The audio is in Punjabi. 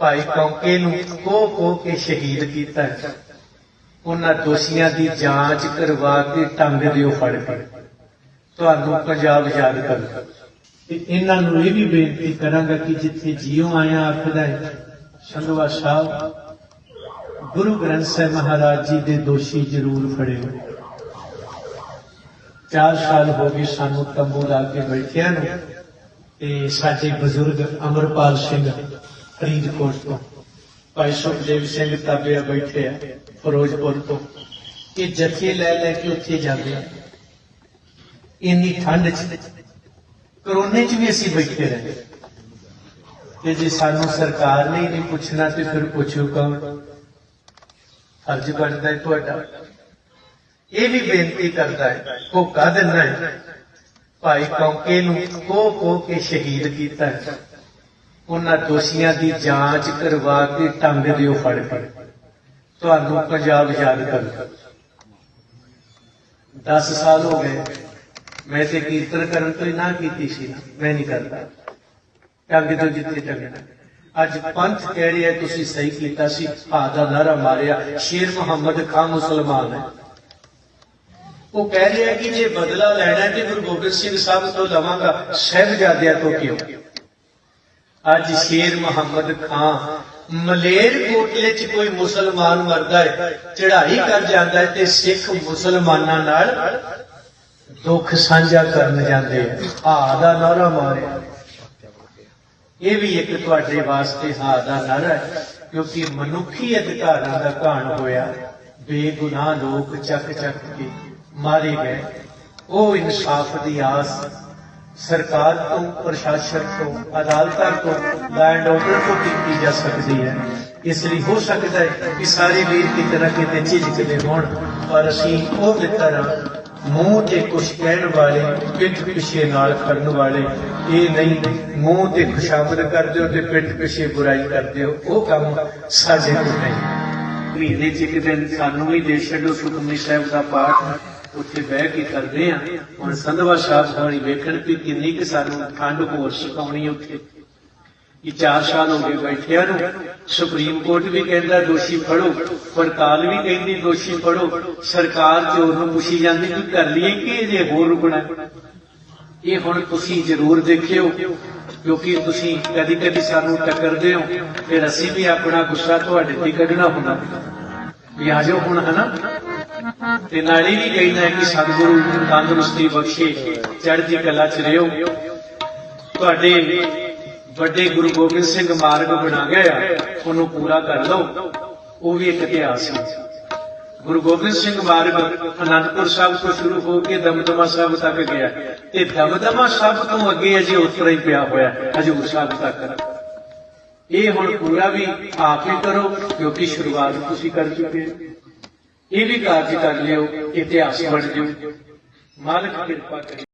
ਭਾਈ ਕੌਂਕੇ ਨੂੰ ਕੋ ਕੋ ਕੇ ਸ਼ਹੀਦ ਕੀਤਾ। ਉਹਨਾਂ ਦੋਸ਼ੀਆਂ ਦੀ ਜਾਂਚ ਕਰਵਾ ਕੇ ਟੰਗ ਦਿਓ ਫੜ ਕੇ। ਤੁਹਾਨੂੰ ਪੰਜਾਬ ਯਾਦ ਕਰ ਤੇ ਇਹਨਾਂ ਨੂੰ ਇਹ ਵੀ ਬੇਨਤੀ ਕਰਾਂਗਾ ਕਿ ਜਿੱਥੇ ਜੀਓ ਆਇਆ ਆਖਦਾ ਹੈ ਸਾਹਿਬ, ਗੁਰੂ ਗ੍ਰੰਥ ਸਾਹਿਬ ਮਹਾਰਾਜ ਜੀ ਦੇ ਦੋਸ਼ੀ ਜ਼ਰੂਰ ਫੜਿਓ। ਚਾਰ ਸਾਲ ਹੋ ਗਏ ਸਾਨੂੰ ਤੰਬੂ ਲਾ ਕੇ ਬੈਠਿਆਂ ਨੂੰ ਤੇ ਸਾਡੇ ਬਜ਼ੁਰਗ ਅਮਰਪਾਲ ਸਿੰਘ ਫਰੀਦਕੋਟ ਤੋਂ। ਭਾਈ ਸੁਖਦੇਵ ਸਿੰਘ ਤਾਬਿਆ ਬੈਠੇ ਆ ਫਿਰੋਜ਼ਪੁਰ ਤੋਂ। ਇਹ ਜਥੇ ਲੈ ਲੈ ਕੇ ਉੱਥੇ ਜਾਂਦੇ ਆ। ਇੰਨੀ ਠੰਡ 'ਚ। ਕਰੋਨੇ 'ਚ ਵੀ ਅਸੀਂ ਬੈਠੇ ਰਹੇ ਤੇ ਜੇ ਸਾਨੂੰ ਸਰਕਾਰ ਨੇ ਹੀ ਨਹੀਂ ਪੁੱਛਣਾ ਤੇ ਫਿਰ ਪੁੱਛੋ ਕੌਣ? ਫਰਜ਼ ਬਣਦਾ ਹੈ ਤੁਹਾਡਾ। ਇਹ ਵੀ ਬੇਨਤੀ ਕਰਦਾ ਹੈ ਹੋਕਾ ਦਿੰਦਾ ਹੈ। ਭਾਈ ਕੌਂਕੇ ਨੂੰ ਕੋ ਕੋ ਕੇ ਸ਼ਹੀਦ ਕੀਤਾ ਹੈ। ਉਹਨਾਂ ਦੋਸ਼ੀਆਂ ਦੀ ਜਾਂਚ ਕਰਵਾ ਕੇ ਟੰਗ ਦਿਓ ਫੜ ਕੇ। ਤੁਹਾਨੂੰ ਪੰਜਾਬ ਯਾਦ ਕਰ। 10 ਸਾਲ ਹੋ ਗਏ। ਮੈਂ ਤੇ ਕੀਰਤਨ ਕਰਨ ਤੋਂ ਨਾ ਕੀਤੀ ਸੀ ਮੈਂ ਨਹੀਂ ਕਰਦਾ। ਟੰਗ ਤੋਂ ਜਿੱਥੇ ਟੰਗਣਾ ਅੱਜ ਪੰਥ ਕਹਿ ਰਿਹਾ, ਤੁਸੀਂ ਸਹੀ ਕੀਤਾ ਸੀ। ਆ ਦਾ ਨਾਰਾ ਮਾਰਿਆ। ਸ਼ੇਰ ਮੁਹੰਮਦ ਖਾਨ ਮੁਸਲਮਾਨ ਹੈ। ਉਹ ਕਹਿ ਰਿਹਾ ਕਿ ਜੇ ਬਦਲਾ ਲੈਣਾ ਤੇ ਗੁਰੂ ਗੋਬਿੰਦ ਸਿੰਘ ਸਾਹਿਬ ਤੋਂ ਲਵਾਂਗਾ। ਸਹਿਬਜ਼ਾਦਿਆਂ ਤੋਂ ਕਿਉਂ? ਅੱਜ ਸ਼ੇਰ ਮੁਹੰਮਦ ਖਾਨ ਮਲੇਰ ਕੋਟਲੇ 'ਚ ਕੋਈ ਮੁਸਲਮਾਨ ਮਰਦਾ ਹੈ, ਚੜ੍ਹਾਈ ਕਰ ਜਾਂਦਾ ਹੈ ਤੇ ਸਿੱਖ ਮੁਸਲਮਾਨਾਂ ਨਾਲ ਦੁੱਖ ਸਾਂਝਾ ਕਰਨ ਜਾਂਦੇ ਆ। ਆ ਦਾ ਨਾਰਾ ਮਾਰਿਆ। ਇਹ ਵੀ ਇੱਕ ਤੁਹਾਡੇ ਵਾਸਤੇ ਹਾਂ ਦਾ ਨਾਰਾ ਹੈ, ਕਿਉਂਕਿ ਮਨੁੱਖੀ ਅਧਿਕਾਰਾਂ ਦਾ ਘਾਣ ਹੋਇਆ, ਬੇਗੁਨਾਹ ਲੋਕ ਚੱਕ ਚੱਕ ਕੇ ਮਾਰੇ ਗਏ। ਉਹ ਇਨਸਾਫ ਦੀ ਆਸ ਸਰਕਾਰ ਤੋਂ ਪ੍ਰਸ਼ਾਸਨ ਤੋਂ ਅਦਾਲਤਾਂ ਤੋਂ ਲੈਂਡ ਆਰਡਰ ਤੋਂ ਕੀਤੀ ਜਾ ਸਕਦੀ ਹੈ ਇਸ ਲਈ ਹੋ ਸਕਦਾ ਹੈ ਕਿ ਸਾਰੇ ਵੀਰ ਕਿਤੇ ਨਾ ਕਿਤੇ ਝਿਜਕਦੇ ਹੋਣ ਪਰ ਅਸੀਂ ਉਹ ਮਿੱਤਰ ਹਾਂ ਮੂੰਹ ਤੇ ਕੁਛ ਕਹਿਣ ਵਾਲੇ ਪਿੱਠ ਪਿਛੇ ਨਾਲ ਖੜਨ ਵਾਲੇ ਇਹ ਨਹੀਂ ਮੂੰਹ ਤੇ ਖੁਸ਼ਾਮਦ ਕਰਦੇ ਹੋ ਤੇ ਪਿੱਠ ਪਿਛੇ ਬੁਰਾਈ ਕਰਦੇ ਹੋ ਉਹ ਕੰਮ ਸਾਡੇ ਕੋਲ ਨਹੀਂ ਮਹੀਨੇ ਚ ਇੱਕ ਦਿਨ ਸਾਨੂੰ ਵੀ ਦੇ ਛੱਡੋ ਸੁਖਮਨੀ ਸਾਹਿਬ ਦਾ ਪਾਠ ਉੱਥੇ ਬਹਿ ਕੇ ਕਰਦੇ ਆ। ਹੁਣ ਸੰਧਵਾ ਸਾਹਿਬ ਸਾਰੀ ਵੇਖਣ ਕਿ ਕਿੰਨੀ ਕਿ ਸਾਨੂੰ ਠੰਡ ਹੋਰ ਸਿਖਾਉਣੀ ਉੱਥੇ। ਕਿ 4 ਸਾਲ ਹੋ ਗਏ ਬੈਠਿਆਂ ਨੂੰ। ਸੁਪਰੀਮ ਕੋਰਟ ਵੀ ਕਹਿੰਦਾ ਦੋਸ਼ੀ ਫੜੋ। ਪੜਤਾਲ ਵੀ ਕਹਿੰਦੀ ਦੋਸ਼ੀ ਫੜੋ। ਸਰਕਾਰ ਚੋਰ ਨੂੰ ਪੁੱਛੀ ਜਾਂਦੀ ਕਿ ਕਰ ਲਈਏ ਕਿ ਜੇ ਹੋਰ ਰੁਕਣਾ? ਇਹ ਹੁਣ ਤੁਸੀਂ ਜ਼ਰੂਰ ਦੇਖਿਓ, ਕਿਉਂਕਿ ਤੁਸੀਂ ਕਦੀ ਕਦੀ ਸਾਨੂੰ ਟੱਕਰਦੇ ਹੋ। ਫਿਰ ਅਸੀਂ ਵੀ ਆਪਣਾ ਗੁੱਸਾ ਤੁਹਾਡੇ ਤੇ ਕੱਢਣਾ ਹੁੰਦਾ। ਵੀ ਆ ਜਾਓ ਹੁਣ, ਹਨਾ? ਤੇ ਨਾਲੇ ਵੀ ਕਹਿੰਦਾ ਕਿ ਸਤਿਗੁਰੂ ਤੰਦਰੁਸਤੀ ਬਖਸ਼ੇ, ਚੜ੍ਹਦੀ ਕਲਾ ਚ ਰਿਓ ਤੁਹਾਡੇ ਵੱਡੇ ਗੁਰੂ ਗੋਬਿੰਦ ਸਿੰਘ ਮਾਰਗ ਬਣਾ ਗਿਆ ਉਹਨੂੰ ਪੂਰਾ ਕਰ ਲਓ। ਉਹ ਵੀ ਇੱਕ ਇਤਿਹਾਸ ਹੈ ਗੁਰੂ ਗੋਬਿੰਦ ਸਿੰਘ ਮਾਰਗ ਅਨੰਦਪੁਰ ਸਾਹਿਬ ਤੋਂ ਸ਼ੁਰੂ ਹੋ ਕੇ ਦਮਦਮਾ ਸਾਹਿਬ ਤੱਕ ਗਿਆ। ਤੇ ਦਮਦਮਾ ਸਾਹਿਬ ਤੋਂ ਅੱਗੇ ਅਜੇ ਉਤਰਾ ਹੀ ਪਿਆ ਹੋਇਆ ਹਜੂਰ ਸਾਹਿਬ ਤੱਕ। ਇਹ ਹੁਣ ਪੂਰਾ ਵੀ ਆਪ ਹੀ ਕਰੋ, ਕਿਉਂਕਿ ਸ਼ੁਰੂਆਤ ਤੁਸੀਂ ਕਰ ਚੁੱਕੇ ਹੋ। ਇਹ ਵੀ ਕਾਰਜ ਕਰ ਲਿਓ ਇਤਿਹਾਸ ਬਣ ਜਿਓ ਮਾਲਕ ਕਿਰਪਾ ਕਰੇ।